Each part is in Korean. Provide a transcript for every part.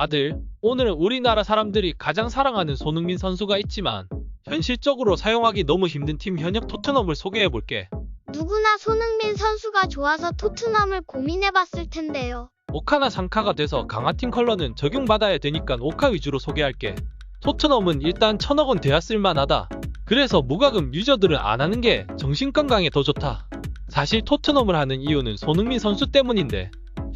아들, 오늘은 우리나라 사람들이 가장 사랑하는 손흥민 선수가 있지만 현실적으로 사용하기 너무 힘든 팀 현역 토트넘을 소개해볼게. 누구나 손흥민 선수가 좋아서 토트넘을 고민해봤을 텐데요. 오카나 상카가 돼서 강화팀 컬러는 적용받아야 되니까 오카 위주로 소개할게. 토트넘은 일단 천억 원 돼야 쓸만하다. 그래서 무과금 유저들은 안 하는 게 정신 건강에 더 좋다. 사실 토트넘을 하는 이유는 손흥민 선수 때문인데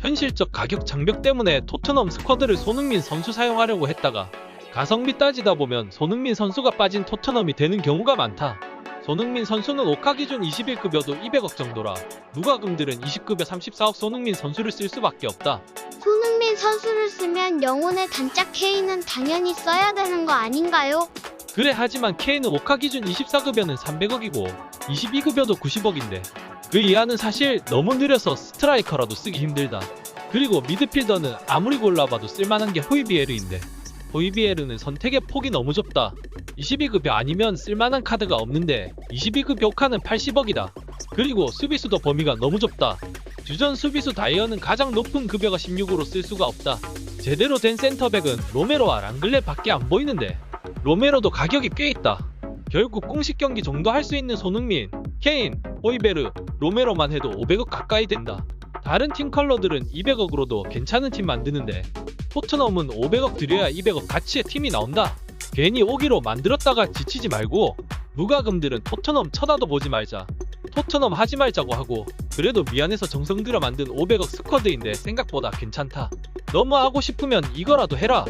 현실적 가격 장벽 때문에 토트넘 스쿼드를 손흥민 선수 사용하려고 했다가 가성비 따지다 보면 손흥민 선수가 빠진 토트넘이 되는 경우가 많다. 손흥민 선수는 오카 기준 21급여도 200억 정도라 무과금들은 20급여 34억 손흥민 선수를 쓸 수밖에 없다. 손흥민 선수를 쓰면 영혼의 단짝 K는 당연히 써야 되는 거 아닌가요? 그래 하지만 K는 오카 기준 24급여는 300억이고 22급여도 90억인데 그 이하는 사실 너무 느려서 스트라이커라도 쓰기 힘들다. 그리고 미드필더는 아무리 골라봐도 쓸만한 게 호이비에르인데 호이비에르는 선택의 폭이 너무 좁다. 22급여 아니면 쓸만한 카드가 없는데 22급여 오카는 80억이다. 그리고 수비수도 범위가 너무 좁다. 주전 수비수 다이어는 가장 높은 급여가 16으로 쓸 수가 없다. 제대로 된 센터백은 로메로와 랑글레 밖에 안 보이는데 로메로도 가격이 꽤 있다. 결국 공식 경기 정도 할 수 있는 손흥민, 케인, 호이베르, 로메로만 해도 500억 가까이 된다. 다른 팀 컬러들은 200억으로도 괜찮은 팀 만드는데 토트넘은 500억 들여야 200억 가치의 팀이 나온다. 괜히 오기로 만들었다가 지치지 말고 무과금들은 토트넘 쳐다도 보지 말자. 토트넘 하지 말자고 하고 그래도 미안해서 정성 들여 만든 500억 스쿼드인데 생각보다 괜찮다. 너무 하고 싶으면 이거라도 해라.